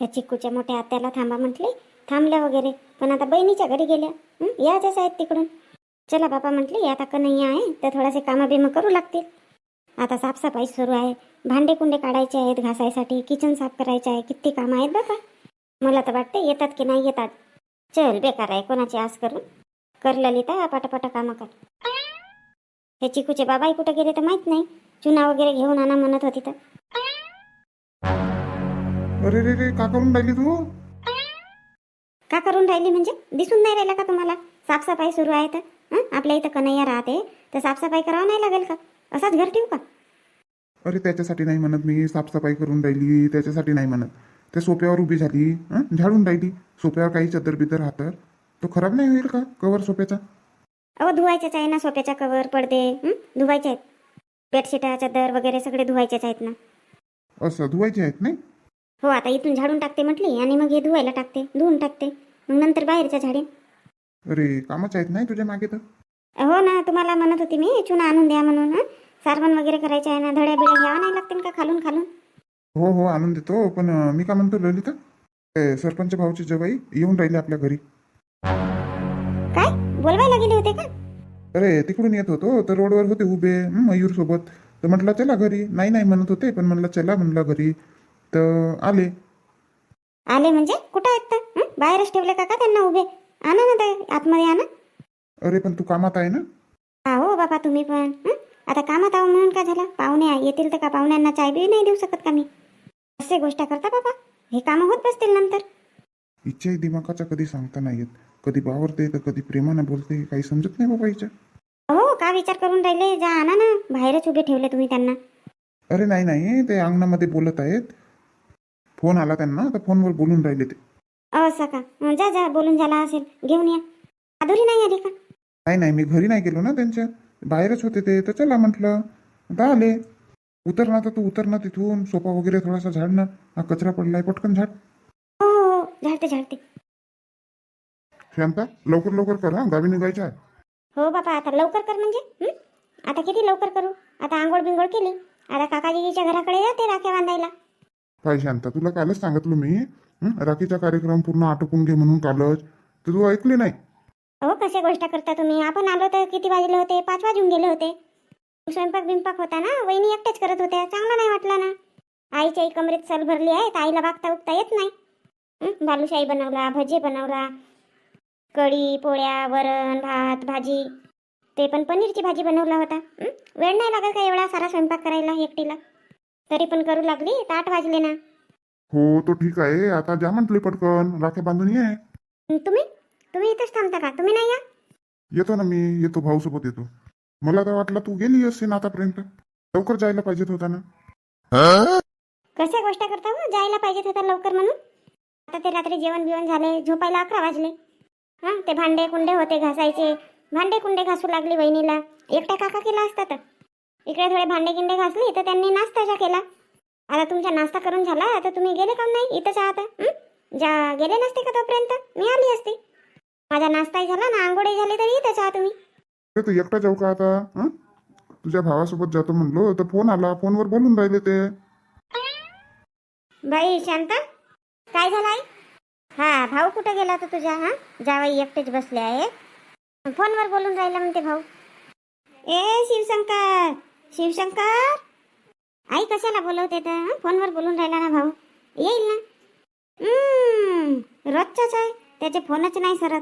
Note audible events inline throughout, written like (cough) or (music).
ह्या चिक्कूच्या मोठ्या आत्याला थांबा म्हटले. थांबल्या वगैरे. पण आता बहिणीच्या घरी गेल्या. या याच्याच आहेत तिकडून. चला बापा म्हटले आता कन्हैया आहे तर थोडासे कामं बिमं करू लागतील. आता साफसफाई सुरू आहे. भांडे कुंडे काढायचे आहेत घासायसाठी. किचन साफ करायचे आहे. किती कामं आहेत बापा. मला तर वाटते येतात की नाही येतात. चल बेकार आहे. कोणाची आस करून कर ललिता पटापटा कामं कर. हे चिकूचे बाबाही कुठे गेले तर माहीत नाही. चुना वगैरे घेऊन आणा म्हणत होती तर. अरे रे रे का करून राहिली तू? का करून राहिली म्हणजे? दिसून नाही राहिला का तुम्हाला? साफसफाई सुरू आहे तर. हं? आपल्या इथं कन्हैया राहते. तर साफसफाई करावं नाही लागेल का? असाच घर ठेवू का? अरे त्याच्यासाठी नाही म्हणत मी. साफसफाई करून राहिली त्याच्यासाठी नाही म्हणत. त्या सोप्यावर उभी झाली हं? झाडून राहिली. सोप्यावर काही चदर बिदर राहतं तो खराब नाही होईल का कवर सोप्याचा? अहो धुवायच्याच आहे ना सोप्याच्या कवर पडदे हं? धुवायचे आहेत. बेडशीटा चादर वगैरे सगळे धुवायचेच आहेत ना. असं धुवायचे आहेत नाही? हो आता इथून झाडून टाकते म्हटली आणि मग हे धुवायला टाकते धुवून टाकते. मग नंतर बाहेरच्या झाडे. अरे कामच आहेत नाही तुझ्या मागे तर? हो ना तुम्हाला म्हणत होती मी चुना आणून द्या म्हणून हं? सारवण वगैरे करायचे आहे ना धड्या बिड्या घ्यावं नाही लागतील का खालून खालून? हो हो आणून देतो पण अं, मी का म्हणतो ललिता? ते सरपंच भाऊची जवाई येऊन राहिली आपल्या घरी. काय? बोलवायला गेले होते का? अरे तिकडून येत होतो तर रोडवर होते उभे मयूर सोबत. तर म्हटलं चला घरी. नाही नाही म्हणत होते पण म्हणलं चला म्हणलं घरी. तर आले. आले म्हणजे? कुठं आहेत तर? हं? बाहेरच ठेवले का का त्यांना उभे? आणा ना ते आतमध्ये आणा. अरे पण तू कामात आहे ना? हा हो बाबा तुम्ही पण. हं? आता कामात आहो म्हणून का झालं? पाहुणे आहे, येतील तर का पाहुण्यांना चाय बी नाही देऊ शकत का मी? असे गोष्ट करता बाबा. हे कामं होत बसतील नंतर. इच्छाही दिमागाचा कधी सांगता नाही येत. कधी बावरते तर कधी प्रेमानं बोलते. काही समजत नाही बाबा हिच्या. हो का विचार करून राहिले? जा आणा ना. बाहेरच उभे ठेवले तुम्ही त्यांना. अरे नाही नाही. ते अंगणामध्ये बोलत आहेत. फोन आला त्यांना तर फोनवर बोलून राहिले ते. असं का जा जा बोलून झाला असेल. घेऊन या. अधुरी नाही आली का? नाही नाही मी घरी नाही गेलो ना त्यांच्या. बाहेरच होते ते तर चला म्हटलं. आता आले. उतर ना तर तू उतर ना तिथून. सोफा वगैरे थोडासा झाड ना हा कचरा पडलाय पटकन झाड. हो हो हो, झाडते झाडते. शांता लवकर लवकर कर हा. गावी निघायचं आहे. हो बाबा आता लवकर कर म्हणजे? हं? आता किती लवकर करू? आता आंघोळ बिंघोळ केली. आता काकाजीच्या घराकडे जाते राख्या बांधायला. काय शांता तुला कालच सांगितलं मी हं? राखीचा कार्यक्रम पूर्ण आटोपून घे म्हणून कालच. तर तू ऐकली नाही? अहो कशा गोष्ट करता तुम्ही? आपण आलो तर किती वाजले होते? पाच वाजून गेले होते. स्वयंपाक बिंपाक होता ना? वहिनी एकटेच करत होत्या. चांगला नाही वाटला ना? आईच्या आई कमरेत सल भरली आहे तर आईला वागता उगता येत नाही. हं? बालुशाही बनवला भजी बनवला कढी पोळ्या वरण भात भाजी ते पण पनीरची भाजी बनवला होता. हं? वेळ नाही लागत का एवढा सारा स्वयंपाक करायला एकटीला? तरी पण करू लागली? तर आठ वाजले ना. हो तो ठीक आहे. आता जा म्हटले पटकन. राख्या बांधून ये. तुम्ही? तुम्ही इथंच थांबता का? तुम्ही नाही या? येतो ना मी. येतो भाऊसोबत येतो. मला तर वाटलं तू गेली असेल आतापर्यंत. लवकर जायला पाहिजेत होता ना. कशा गोष्ट करता हो? जायला पाहिजेत होता लवकर म्हणून? आता ते रात्री जेवण बिवण झाले. झोपायला अकरा वाजले. हां ते भांडे कुंडे होते घासायचे. भांडे कुंडे घासू लागली वहिनीला. एकटा काका केला असता तर. इकडे थोडे भांडे किंडे घासले तर त्यांनी नाश्ताचा केला. आता तुमचा नाश्ता करून झाला तर तुम्ही गेले का नाही इथंच आहात? जा गेले नसते का तोपर्यंत? मी आली असते. माझा नाश्ताही झाला ना आंघोळी झाली तरी इथंच आहात तुम्ही. अरे तू एकटा जाऊ का आता? हं? तुझ्या भावासोबत जातो म्हणलो तर फोन आला फोनवर बोलून राहिले ते. बाई शांता काय झालं आई हा भाऊ कुठं गेला तर तुझ्या हा? जावाई एकटेच बसले आहे फोनवर बोलून राहिला म्हणते भाऊ. ए शिवशंकर! शिवशंकर? आई कशाला बोलवते तर? फोनवर बोलून राहिला ना भाऊ. येईल ना? हम्म, रोजचाच आहे. त्याचे फोनच नाही सरत.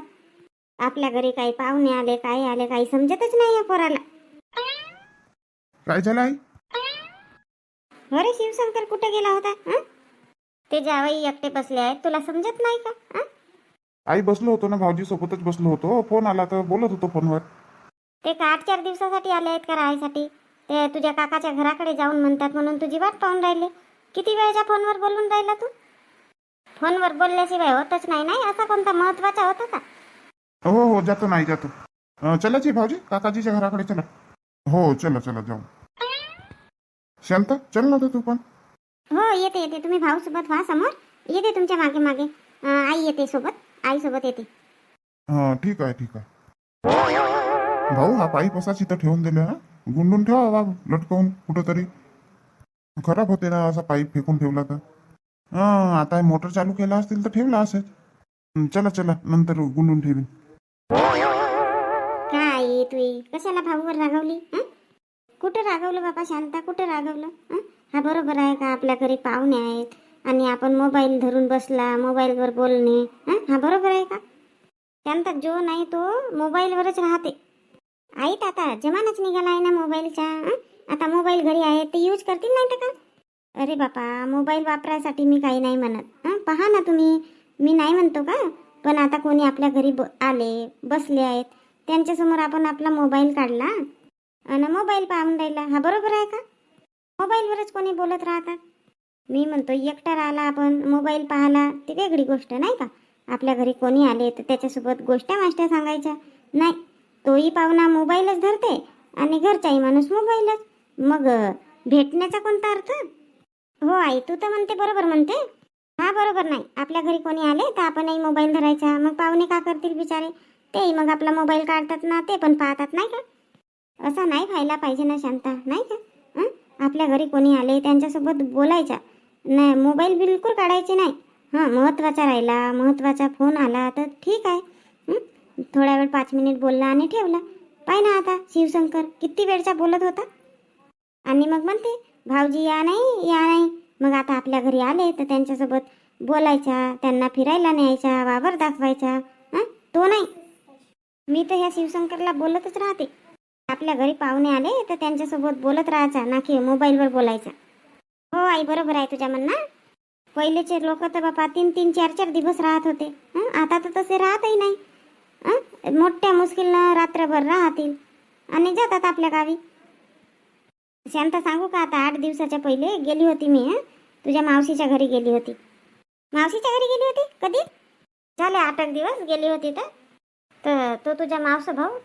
आपल्या घरी काही पाहुणे आले काय आले काही समजतच नाही या पोराला. काय झालं आई? अरे शिवशंकर कुठे गेला होता? हं? ते जावई एकटे बसले आहेत तुला समजत नाही का? हं? आई बसलो होतो ना भाऊजी सोबतच बसलो होतो. फोन आला तर बोलत होतो फोनवर. ते का आठ चार दिवसासाठी आले आहेत का राहायसाठी? ते तुझ्या काकाच्या घराकडे जाऊन म्हणतात म्हणून तुझी वाट पाहून राहिले. किती वेळच्या फोनवर बोलून राहिला तू? फोनवर बोलल्याशिवाय होतच नाही नाही? असा कोणता महत्त्वाचा होता का? हो हो जातो नाही जातो. अं, चला जी भाऊजी काकाजीच्या घराकडे चला. हो चला चला जाऊ. शांत चल ना तू पण. हो येते येते. तुम्ही भाऊ सोबत व्हा समोर. येते तुमच्या मागे मागे. अं, आई येते सोबत. आई सोबत येते. हा ठीक आहे ठीक आहे. भाऊ हा पाईप असाच इथं ठेवून दिला हा गुंडून ठेवा बा लटकवून कुठंतरी. खराब होते ना असा पाईप फेकून ठेवला तर. आता मोटर चालू केला असतील तर ठेवला असेच. चला चला नंतर गुंडून ठेवीन. काय तुई कशाला भाऊवर रागवली कुठं रागवलं बाबा शांता? कुठं रागवलं हा? बरोबर आहे का? आपल्या घरी पाहुणे आहेत आणि आपण मोबाईल धरून बसला मोबाईलवर बोलणे हा? बरोबर आहे का? शांता जो नाही तो मोबाईलवरच राहते. आईत आता जमानाच निघाला आहे ना मोबाईलचा आता मोबाईल घरी आहे ते यूज करतील नाही तर का? अरे बापा मोबाईल वापरायसाठी मी काही नाही म्हणत हं? पहा ना तुम्ही. मी नाही म्हणतो का? पण आता कोणी आपल्या घरी ब आले बसले आहेत त्यांच्यासमोर आपण आपला मोबाईल काढला आणि मोबाईल पाहून राहिला. हा बरोबर आहे का? मोबाईलवरच कोणी बोलत राहतात. मी म्हणतो एकटा राहिला आपण मोबाईल पाहला ती वेगळी गोष्ट नाही का? आपल्या घरी कोणी आले तर त्याच्यासोबत गोष्ट्या माष्ट्या सांगायच्या. नाही तोही पाहुणा मोबाईलच धरते आणि घरचाही माणूस मोबाईलच. मग भेटण्याचा कोणता अर्थ? हो आई तू तर म्हणते बरोबर म्हणते. हा बरोबर नाही. आपल्या घरी कोणी आले तर आपणही मोबाईल धरायचा. मग पाहुणे का करतील बिचारे? तेही मग आपला मोबाईल काढतात ना ते पण पाहतात नाही का? असं नाही व्हायला पाहिजे ना शांता नाही का? आपल्या घरी कोणी आले त्यांच्यासोबत बोलायचा. नाही मोबाईल बिलकुल काढायचे नाही. हां महत्त्वाचा राहिला महत्त्वाचा फोन आला तर ठीक आहे. थोडा वेळ पाच मिनिट बोलला आणि ठेवला. पाय ना आता शिवशंकर किती वेळचा बोलत होता? आणि मग म्हणते भाऊजी या नाही या नाही. मग आता आपल्या घरी आले तर त्यांच्यासोबत बोलायचा त्यांना फिरायला न्यायचा वावर दाखवायचा हं? तो नाही. मी तर ह्या शिवशंकरला बोलतच राहते. आपल्या घरी पाहुणे आले तर त्यांच्यासोबत बोलत राहायचा ना की मोबाईलवर बोलायचा. हो आई बरोबर आहे तुझ्या म्हणणं. पहिलेचे लोक तर बापा तीन तीन चार चार दिवस राहत होते. आता तर तसे राहतही नाही. मोठ्या मुश्किलनं रात्रभर राहतील. आणि जातात आपल्या गावी. शांता सांगू का आता आठ दिवसाच्या पहिले गेली होती मी तुझ्या मावशीच्या घरी गेली होती. मावशीच्या घरी गेली होती? कधी? झाले आठ एक दिवस गेली होती तर. तर तो तुझ्या मावसा भाऊ?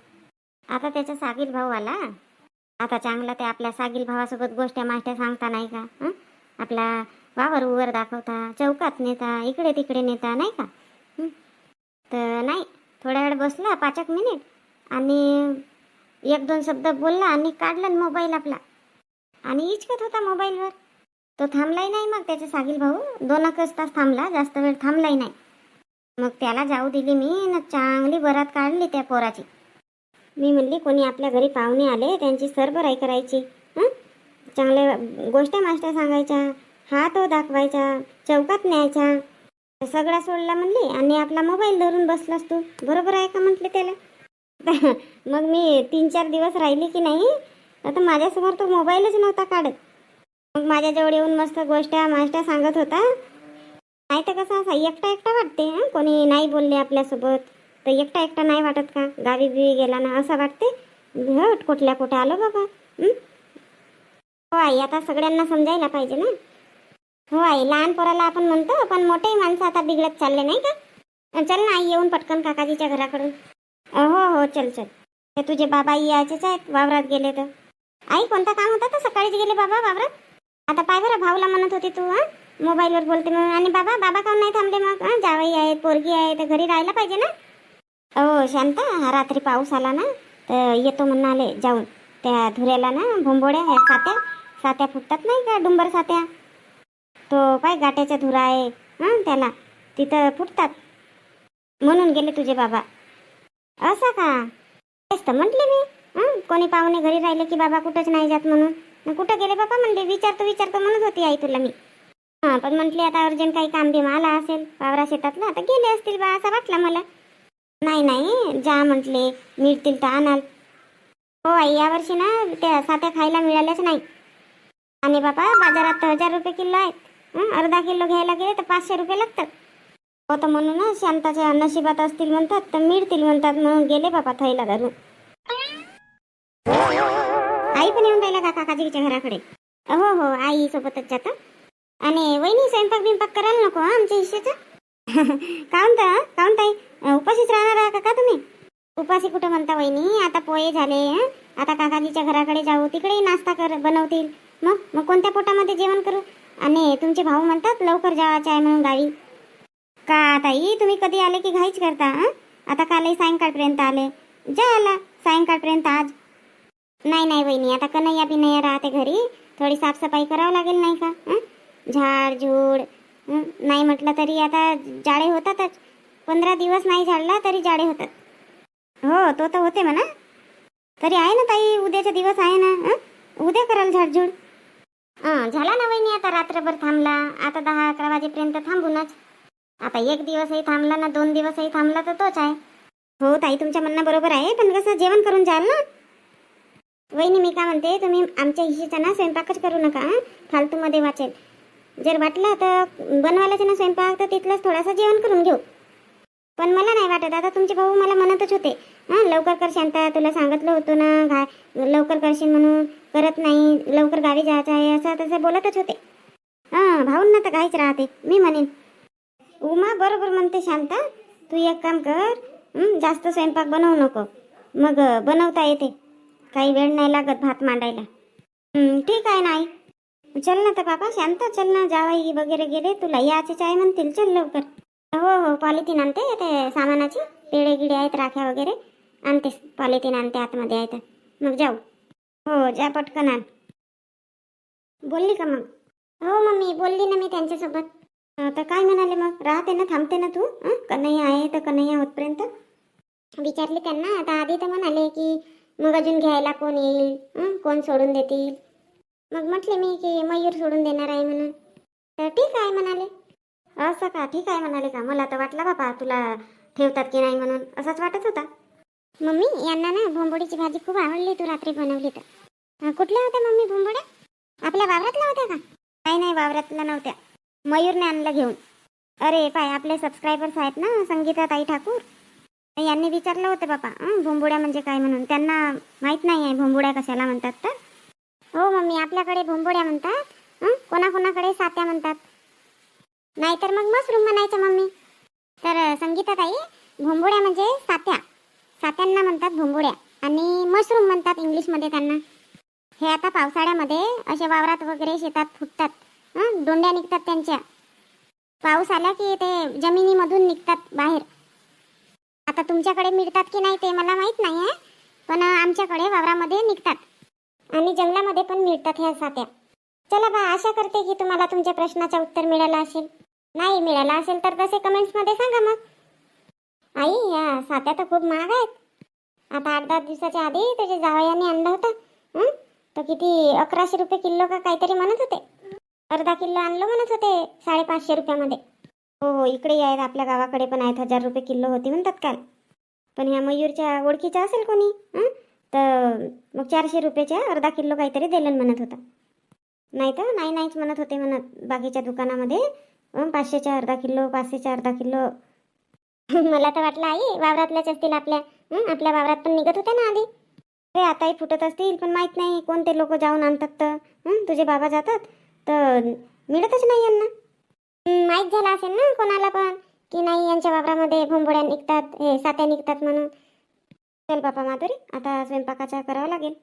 आता त्याचा सागील भाऊ आला. आता चांगला ते आपल्या सागील भावासोबत गोष्ट्या माष्ट्या सांगता नाही का आपला वावर उवर दाखवता चौकात नेता इकडे तिकडे नेता नाही का? तर नाही. थोड्या वेळ बसला पाच एक मिनिट आणि एक दोन शब्द बोलला आणि काढला मोबाईल आपला. आणि इचकत होता मोबाईलवर तो थांबलाही नाही मग त्याचे सागील भाऊ. दोन एकच तास थांबला जास्त वेळ थांबलाही नाही. मग त्याला जाऊ दिली मी न चांगली बरात काढली त्या पोराची. मी म्हणली कोणी आपल्या घरी पाहुणे आले त्यांची सरबराई करायची. चांगल्या चांगले गोष्टी मास्टर सांगायच्या हात हो दाखवायचा चौकात न्यायचा. सगळा सोडला म्हणली आणि आपला मोबाईल धरून बसलास तू. बरोबर आहे का म्हटले त्याला? (laughs) मग मी तीन चार दिवस राहिली की नाही? आता माझ्यासमोर तो मोबाईलच नव्हता काढत. मग माझ्याजवळ येऊन मस्त गोष्ट्या माष्ट्या सांगत होता. नाही तर कसं असा एकटा एकटा वाटते हां? कोणी नाही बोलले आपल्यासोबत. तर एकटा एकटा नाही वाटत का? गावी बिवी गेला ना असं वाटते? हट कुठल्या कुठे आलो बाबा? हो? आई आता सगळ्यांना समजायला पाहिजे ना? हो आई लहान पोराला आपण म्हणतो पण मोठेही माणसं आता बिघडत चालले नाही का? चल ना आई येऊन पटकन काकाजीच्या घराकडून. हो हो चल चल. ते तुझे बाबा यायचेच आहेत वावरात गेले तर. आई कोणता काम होता तर सकाळीच गेले बाबा वावरात? आता पाय बरं भाऊला म्हणत होती तू हा? मोबाईलवर बोलते म्हणून. आणि बाबा बाबा काऊन नाही थांबले मग? हं? जावई आहे पोरगी आहे तर घरी राहायला पाहिजे ना? हो शांता हा रात्री पाऊस आला ना तर येतो म्हणून आले जाऊन. त्या धुऱ्याला ना भोंबोड्या ह्या सात्या. सात्या फुटतात नाही का? डुंबर सात्या? तो काय गाठ्याचा धुरा आहे? हां त्याला. तिथं फुटतात म्हणून गेले तुझे बाबा. असं का? तेच तर म्हटले मी. कोणी पाहुणे घरी राहिले की बाबा कुठंच नाही जात म्हणून. मग कुठं गेले बाबा म्हणले? विचारतो विचारतो म्हणत होती आई तुला मी. हां पण म्हटली आता अर्जंट काही काम बिम आला असेल वावरा शेतातला आता गेले असतील बा असं वाटलं मला. नाही नाही जा म्हटले मिळतील तर आणाल. हो आई यावर्षी ना त्या सात्या खायला मिळाल्याच नाही. आणि बाबा बाजारात हजार रुपये किलो आहेत. अर्धा किलो घ्यायला गेले तर पाचशे रुपये लागतात. हो तर म्हणून शांताच्या नशिबात असतील म्हणतात तर मिळतील म्हणतात म्हणून गेले बाबा थैला धरून. आई पण येऊन राहिला का काकाजीच्या घराकडे. हो हो आई सोबतच जातं. आणि वहिनी स्वयंपाक बिंपाक करायला नको आमच्या हिश्श्याचा? (laughs) काउन तर काउन ताई? उपाशीच राहणार आहे का तुम्ही? उपाशी कुठं म्हणता वहिनी? आता पोहे झाले आता काकाजीच्या घराकडे जाऊ तिकडेही नाश्ता कर बनवतील. मग मग कोणत्या पोटामध्ये जेवण करू? आणि तुमचे भाऊ म्हणतात लवकर जावायचे आहे म्हणून गावी. का ताई तुम्ही कधी आले की घाईच करता हं? आता कालही सायंकाळपर्यंत आले. जा आला सायंकाळपर्यंत आज. नाही नाही वहिनी आता कन्हैया बिनैया राहते घरी. थोडी साफसफाई करावं लागेल नाही का हं? झाड झूड हं, नाही म्हटलं तरी आता जाळे होतातच. पंधरा दिवस नाही झाडला तरी जाळे होतात. हो तो तर होते म्हणा. तरी आहे ना ताई उद्याचा दिवस आहे ना हं? उद्या कराल झाडझूड. झाला ना वहिनी आता रात्रभर थांबला. आता दहा अकरा वाजेपर्यंत थांबूनच. आता एक दिवसही थांबला ना दोन दिवसही थांबला तर तोच आहे. हो ताई तुमच्या म्हणणं बरोबर आहे पण कसं जेवण करून जाल ना? वहिनी मी काय म्हणते तुम्ही आमच्या हिशीचा ना स्वयंपाकच करू नका फालतूमध्ये वाचेल. जर वाटलं तर बनवायलाच ना स्वयंपाक तर तिथलंच थोडासा जेवण करून घेऊ. पण मला नाही वाटत आता तुमचे भाऊ मला म्हणतच होते. हां लवकर कर शांता तुला सांगितलं होतं ना घा लवकर करशील म्हणून. करत नाही लवकर गावी जायचं आहे असं तसं बोलतच होते. हां भाऊंना तर काहीच राहते मी म्हणेन. उमा बरोबर म्हणते शांता तू एक काम कर जास्त स्वयंपाक बनवू नको. मग बनवता येते. काही वेळ नाही लागत भात मांडायला. ठीक आहे नाही चल ना तर बाबा शांत चल ना जावाई वगैरे गेले तुला याचेच आहे म्हणतील चल लवकर. हो हो पॉलिथिन आणते ते सामानाची पेढे गिडे आहेत राख्या वगैरे. आणते पॉलिथिन आणते आतमध्ये आहे तर मग जाऊ. हो जा पटकन आण. बोलली का मग? हो मम्मी बोलली ना मी त्यांच्यासोबत. तर काय म्हणाले मग? राहते ना थांबते ना तू? कन्हैया आहे तर कन्हैया होतपर्यंत. विचारले त्यांना आता आधी तर म्हणाले की मग अजून घ्यायला कोण येईल? कोण सोडून देतील? मग म्हटले मी की मयूर सोडून देणार आहे म्हणून. तर ठीक आहे म्हणाले. असं का? ठीक आहे म्हणाले का? मला तर वाटलं बाबा तुला ठेवतात की नाही म्हणून. असंच वाटत होता. मम्मी यांना ना भोंबोडीची भाजी खूप आवडली तू रात्री बनवली तर. कुठल्या होत्या मम्मी भुंबड्या आपल्या वावरातल्या होत्या का? नाही नाही वावरातल्या नव्हत्या. मयूरने आणलं घेऊन. अरे पाय आपले सबस्क्रायबर्स आहेत ना संगीता ताई ठाकूर? यांनी विचारलं होतं बापा हं, म्हणजे काय म्हणून? त्यांना माहीत नाही आहे भोंबोड्या कशाला म्हणतात तर. हो मम्मी आपल्याकडे भोंबुड्या म्हणतात. कोणाकोणाकडे सात्या म्हणतात. नाहीतर मग मशरूम म्हणायचं मम्मी. तर संगीता ताई भोंबोड्या म्हणजे सात्या. सात्यांना म्हणतात भोंबुड्या आणि मशरूम म्हणतात इंग्लिशमध्ये त्यांना. हे आता पावसाळ्यामध्ये असे वावरात वगैरे शेतात फुटतात दोंड्या निघतात त्यांच्या. पाऊस आला की ते जमिनीमधून निघतात बाहेर. आता तुमच्याकडे मिळतात की नाही ते मला माहीत नाही आहे पण आमच्याकडे वावरामध्ये निघतात. आणि जंगलामध्ये पण मिळतात ह्या सात्या चला बा आशा करते की तुम्हाला तुमच्या प्रश्नाचं उत्तर मिळालं असेल. नाही मिळालं असेल तर तसे कमेंट्समध्ये सांगा मग. आई या सात्या तर खूप महाग आहेत. आता आठ दहा दिवसाच्या आधी त्याच्या जावयाने आणलं होतं हं? तर किती अकराशे रुपये किलो का काहीतरी म्हणत होते. अर्धा किलो आणलं म्हणत होते साडेपाचशे रुपयामध्ये. हो हो इकडे आहेत आपल्या गावाकडे पण आहेत हजार रुपये किलो होती म्हणतात काल. पण ह्या मयूरच्या ओळखीच्या असेल कोणी तर मग चारशे रुपयाच्या अर्धा किलो काहीतरी दिलन म्हणत होता. नाही तर नाही नाहीच म्हणत होते म्हणत बाकीच्या दुकानामध्ये पाचशेच्या अर्धा किलो पाचशेच्या अर्धा किलो. (laughs) मला तर वाटलं आई वावरातल्याच असतील आपल्या. आपल्या वावरात पण निघत होत्या ना आधी. ते आताही फुटत असतील पण माहीत नाही कोणते लोक जाऊन आणतात तर. तुझे बाबा जातात तर मिळतच नाही यांना. माहीत झालं असेल ना कोणाला पण की नाही यांच्या वावरामध्ये भोंबोड्या निघतात हे सात्या निघतात म्हणून. चल बापा माधुरी आता स्वयंपाकाचा करावं लागेल.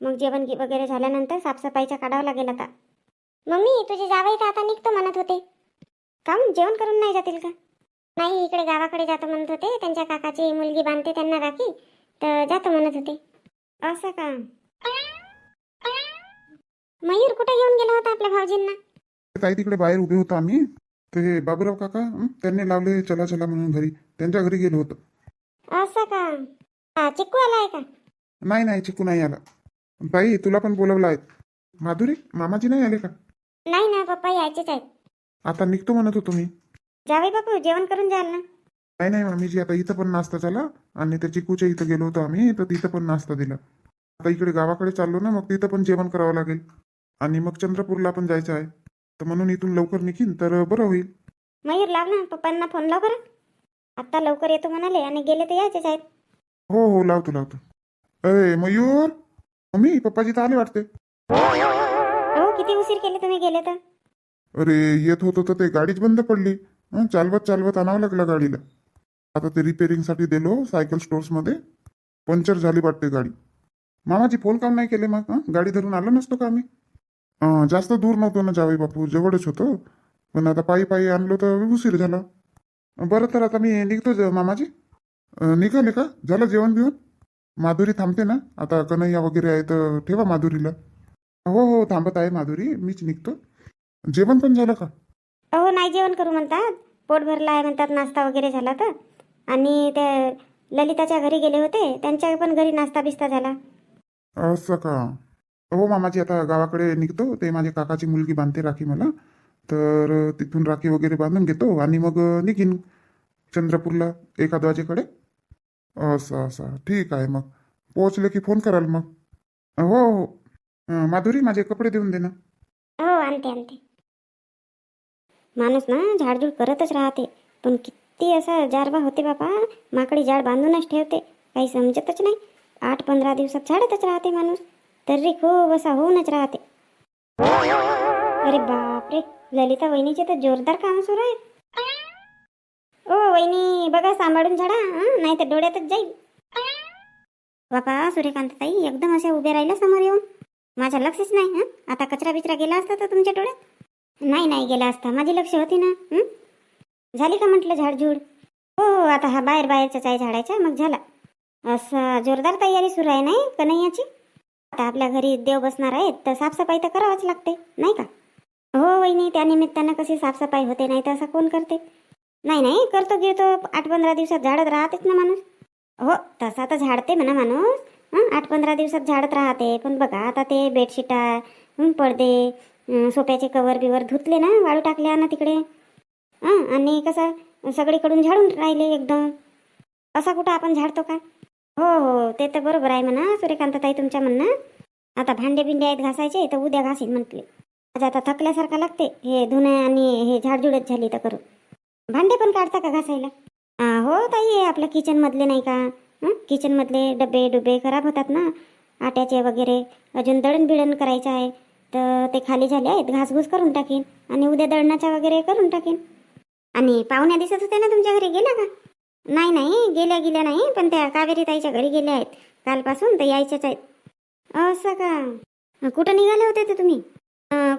मग जेवण वगैरे झाल्यानंतर साफसफाईचा काढावं लागेल आता. मम्मी तुझे जावई तर आता निघतो म्हणत होते. काहून? जेवण करून नाही जातील का? नाही इकडे गावाकडे जातो म्हणत होते. त्यांच्या काकाची मुलगी बांधते त्यांना राखी तर जातो म्हणत होते. असं का? मयूर कुठे घेऊन गेला होता आपल्या भाऊजींना? ताई तिकडे बाहेर उभे होतो आम्ही. ते बाबूराव काका हं, त्यांनी लावले चला चला म्हणून घरी. त्यांच्या घरी गेलो होतो. असं का? हा चिक्कू आलाय का? नाही नाही चिकू नाही आला. ताई तुला पण बोलवलं आहे. माधुरी मामाजी नाही आले का? नाही ना पप्पा यायचेच आहेत. आता निघतो म्हणत होतो मी. जावे बापू जेवण करून जाल ना. नाही नाही मामीजी आता इथं पण नाश्ता झाला. आणि त्या चिकूच्या इथं गेलो होतो आम्ही तर तिथं पण नाश्ता दिला. आता इकडे गावाकडे चाललो ना मग तिथं पण जेवण करावं लागेल. आणि मग चंद्रपूरला पण जायचं आहे. तर म्हणून इथून लवकर निघीन तर बरं होईल. मयूर लाव ना पप्पांना फोन लाव बरं. आत्ता लवकर येतो म्हणाले आणि गेले तर यायचेच आहेत. हो हो लावतो लावतो. अरे मयूर! मम्मी पप्पाजी तर आले वाटते. हो किती उशीर केले तुम्ही गेले तर? अरे येत होतो तर ते गाडीच बंद पडली. हं, चालवत चालवत आणावं लागलं गाडीला. आता ते रिपेरिंगसाठी दिलो सायकल स्टोर्समध्ये पंक्चर झाली वाटते गाडी. मामाची फोन काम नाही केले मग गाडी धरून आलो नसतो का आम्ही? जास्त दूर नव्हतो ना जावई बापू जवळच होतो. पण आता पायी पायी आणलो तर उशीर झाला. बरं तर आता मी निघतो मामाजी. निघाले का? झालं जेवण बिवण? माधुरी थांबते ना? आता कन्हैया वगैरे आहे तर ठेवा माधुरीला. हो हो थांबत आहे माधुरी. मीच निघतो. जेवण पण झालं का? हो नाही जेवण करू म्हणतात. पोट भरलं आहे म्हणतात नाश्ता वगैरे झाला तर. आणि ते ललिताच्या घरी गेले होते. त्यांच्या पण घरी नाश्ता बिस्ता झाला. असं का? हो मामाजी आता गावाकडे निघतो. ते माझ्या काकाची मुलगी बांधते राखी मला. तर तिथून राखी वगैरे बांधून घेतो आणि मग निघीन चंद्रपूरला एखाद वाजेकडे. असं असं. ठीक आहे मग. पोहोचले की फोन कराल मग. हो हो. माधुरी माझे कपडे देऊन दे ना. हो आणते आणते. माणूस ना झाडझूड करतच राहते. पण ती असा जारवा होते बापा. माकडी जाळ बांधूनच ठेवते. काही समजतच नाही. आठ पंधरा दिवसात झाडतच राहते माणूस. तरी खूप असा होऊनच राहते. अरे बापरे. ललिता वहिनीचे तर जोरदार काम सुरू आहे ओ वहिनी बघा सांभाळून झाडा. नाही तर डोळ्यातच जाईल. बापा सूर्यकांत ताई एकदम असे उभे राहिल्या समोर येऊन. माझ्या लक्षच नाही आता कचरा बिचरा गेला असता तर तुमच्या डोळ्यात? नाही नाही गेला असता. माझी लक्ष होती ना झाली का म्हटलं झाडझूड? हो हो आता हा बाहेर बाहेरचाच आहे झाडायचा मग झाला. असं जोरदार तयारी सुरू आहे नाही कन्हैयाची आता आपल्या घरी देव बसणार आहेत तर साफसफाई तर करावंच लागते नाही का? हो वहिनी त्या निमित्तानं कशी साफसफाई होते नाही तर असं कोण करते? नाही नाही करतो गिरतो आठ पंधरा दिवसात झाडत राहतेच ना माणूस. हो तसा तर झाडते म्हणा माणूस. आठ पंधरा दिवसात झाडत राहते पण बघा आता ते बेडशीटा पडदे सोप्याचे सोफ्याचे कवर बिवर धुतले ना वाळू टाकले ना तिकडे. आणि कसं सगळीकडून झाडून राहिले एकदम. असा कुठं आपण झाडतो का? हो हो ते तर बरोबर आहे म्हणा सूर्यकांतताई तुमच्या म्हणणं. आता भांडे बिंडे आहेत घासायचे तर उद्या घासीन म्हटले. आज आता थकल्यासारखं लागते हे धुणे आणि हे झाडझुडच झाली तर करू. भांडे पण काढता का घासायला? हो ताई हे आपल्या किचनमधले नाही का? किचनमधले डबे डुबे खराब होतात ना आट्याचे वगैरे अजून दळण बिळण करायचं आहे तर ते खाली झाले आहेत घासघूस करून टाकीन आणि उद्या दळणाच्या वगैरे करून टाकीन. आणि पाहुण्या दिसत होत्या ना तुमच्या घरी गेल्या का? नाही नाही गेल्या गेल्या नाही पण त्या कावेरी ताईच्या घरी गेल्या आहेत. कालपासून तर यायच्याच आहेत. असं का? कुठं निघाले होते ते तुम्ही?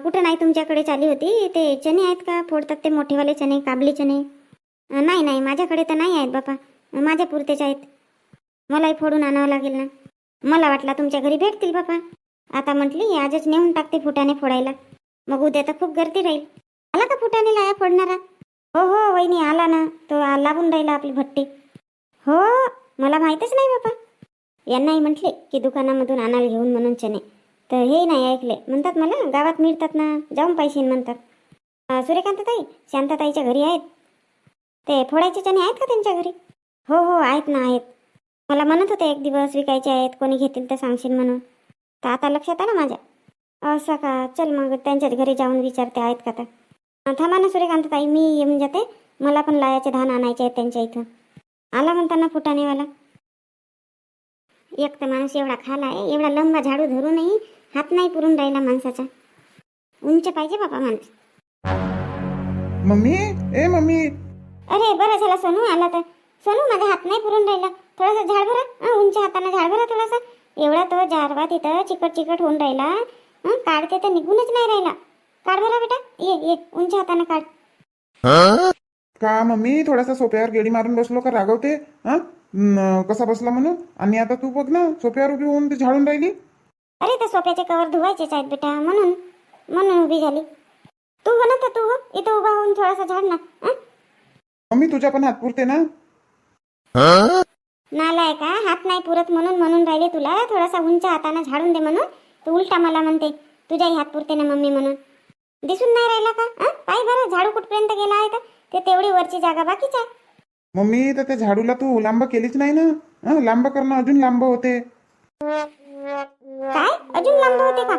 कुठं नाही तुमच्याकडे चाली होती? ते चणे आहेत का? फोडतात ते मोठेवाले चणे काबली चणे? नाही नाही माझ्याकडे तर नाही आहेत बापा. माझ्या पुरतेच आहेत. मलाही फोडून आणावं लागेल ना. मला वाटला तुमच्या घरी भेटतील बापा. आता म्हटली आजच नेऊन टाकते फुटाने फोडायला. मग उद्या तर खूप गर्दी राहील. आला का फुटाने लाया फोडणारा? हो हो वहिनी आला ना. तो लागून राहिला आपली भट्टी. हो मला माहीतच नाही बापा. यांनाही म्हटले की दुकानामधून आणायला घेऊन म्हणून चणे. तर हे नाही ऐकले. म्हणतात मला गावात मिळतात ना जाऊन पैसे म्हणतात. सूर्यकांतताई शांताताईच्या घरी आहेत? ते फोडायचे चणे आहेत का त्यांच्या घरी? हो हो आहेत ना आहेत. मला म्हणत होते एक दिवस विकायचे आहेत कोणी घेतील तर सांगशील म्हणून. तर आता लक्षात आलं माझ्या. असं का? चल मग त्यांच्याच घरी जाऊन विचारते आहेत का तर. थांबा ना सूर्यकांतताई मी येऊन जाते. मला पण लायाचे धान आणायचे आहेत त्यांच्या इथं. आला म्हणताना फुटाणेवाला एक तर माणूस एवढा खाला आहे एवढा लंबा झाडू धरूनही हात नाही पुरून राहिला माणसाचा. उंच पाहिजे बाबा माणूस. मम्मी? ए मम्मी. अरे बरं झाला सोनू आला तर. सोनू माझा हात नाही पुरून राहिला. थोडासा झाड भरा. उंच हाताने झाड भरा थोडासा. एवढा तो जारवा तिथं चिकट चिकट होऊन राहिला. काढते तर निघूनच नाही राहिला. काढ बरा बेटा. ये ये. उंच हाताने काढ. का मम्मी? थोडासा सोफ्यावर गेडी मारून बसलो का रागवते? हा? न, कसा बसला म्हणून? आणि आता तू बघ ना सोफ्यावर उभी होऊन ती झाडून राहिली. अरे त्या सोफ्याचे कवर धुवायचेच आहेत बेटा. म्हणून म्हणून उभी झाली. तू हो ना तर तू हो. इथं उभा होऊन थोडासा झाड ना. हं? मम्मी तुझ्या पण हात पुरते ना? नालाय का हात नाही पुरत म्हणून म्हणून राहिले तुला. थोडासा उंच हाताने झाडून दे म्हणून. तू उलटा मला म्हणते. तुझ्याही हात पुरते ना मम्मी म्हणून. दिसून नाही राहिला का? हं? पाय बरं झाडू कुठपर्यंत गेला आहे तर? ते तेवढी वरची जागा बाकीच आहे. मम्मी तर त्या झाडूला तू लांब केलीच नाही ना? हं, लांब करणं अजून लांब होते. काय? अजून लांब होते का?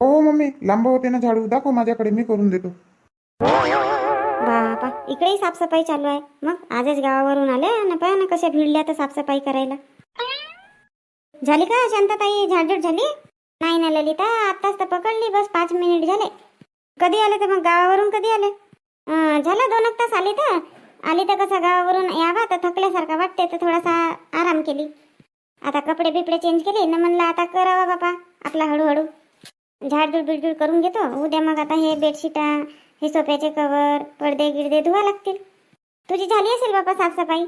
हो हो मम्मी लांब होते ना झाडू. दाखव माझ्याकडे मी करून देतो. बापा इकडेही साफसफाई चालू आहे. मग आजच गावावरून आल्या ना पहा ना कशा भिडल्या तर साफसफाई करायला. झाली का शांताताई? झाडझूड झाली? नाही ना ललिता आत्ताच तर पकडली. बस पाच मिनिट झाले. कधी आले तर मग गावावरून कधी आले? झालं दोन एक तास आली तर. आली तर कसा गावावरून यावा तर थकल्यासारखा वाटते तर थोडासा आराम केली. आता कपडे बिपडे चेंज केले ना म्हणलं आता करावा बापा आपला हळूहळू. झाडझूड बिडझूड करून घेतो. उद्या मग आता हे बेडशीटा हे सोफ्याचे कवर पडदे गिडदे धुवा लागतील. तुझी झाली असेल बापा साफसफाई?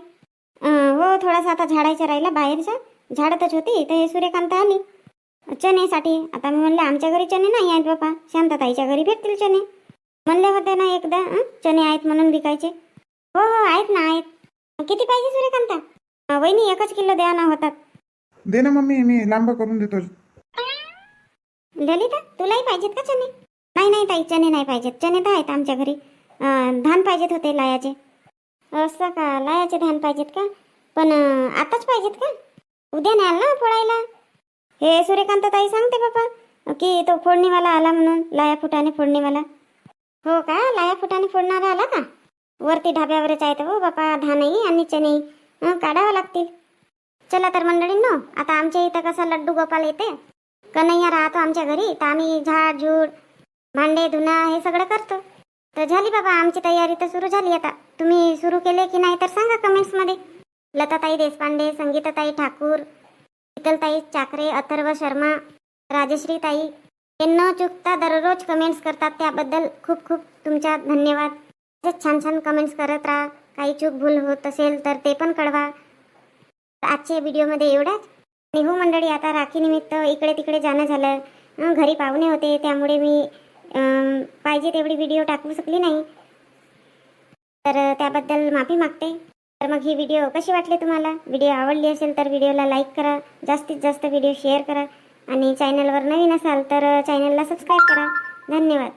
हो थोडासा आता झाडायचं राहिला बाहेरचं. झाडतच होती तर हे सूर्यकांत आली चणेसाठी आता मी म्हणले आमच्या घरी चणे नाही आहेत बापा. शांताताईच्या घरी भेटतील चणे. म्हणले होते ना एकदा? चणे आहेत म्हणून विकायचे. हो हो आहेत ना आहेत. किती पाहिजे सूर्यकांता? वहिनी एकच किलो द्या ना होतात. दे ना मम्मी मी लांब करून देतो. ललिता तुलाही पाहिजेत का चणे? नाही नाही ताई चणे नाही पाहिजेत. चणे तर आहेत आमच्या घरी. धान पाहिजेत होते लायाचे. असं का? लायाचे धान पाहिजेत का? पण आताच पाहिजेत का? उद्या न्याल ना फोडायला हे सूर्यकांत ताई सांगते बाबा की तो फोडणीवाला आला म्हणून लाया फुटाने फोडणीवाला हो का? लाया फुटाने फोडणारा आला का? वरती ढाब्यावरच आहे तर हो बापा धानही आणि चणे काढावं लागतील. चला तर मंडळींनो आता आमच्या इथं कसा लड्डू गोपाल येते? कन्हैया राहतो आमच्या घरी तर आम्ही झाड झूड भांडे धुणं हे सगळं करतो. तर झाली बाबा आमची तयारी तर सुरू झाली आता. तुम्ही सुरू केले की नाही तर सांगा कमेंट्समध्ये लताताई देशपांडे संगीताताई ठाकूर शीतलताई चाकरे अथर्व शर्मा राजश्री ताई हे न चुकता दररोज कमेंट्स करतात. त्याबद्दल खूप खूप तुमच्या धन्यवाद. असेच छान छान कमेंट्स करत राहा. काही चूक भूल होत असेल तर ते पण कळवा. आजच्या व्हिडिओमध्ये एवढंच. आणि हो मंडळी आता राखीनिमित्त इकडे तिकडे जाणं झालं. घरी पाहुणे होते त्यामुळे मी पाहिजे तेवढी व्हिडिओ टाकू शकली नाही. तर त्याबद्दल माफी मागते. तर मग ही व्हिडिओ कशी वाटली तुम्हाला? व्हिडिओ आवडली असेल तर व्हिडिओला लाईक करा. जास्तीत जास्त व्हिडिओ शेअर करा. आणि चॅनलवर नवीन असाल तर चॅनलला सबस्क्राईब करा. धन्यवाद.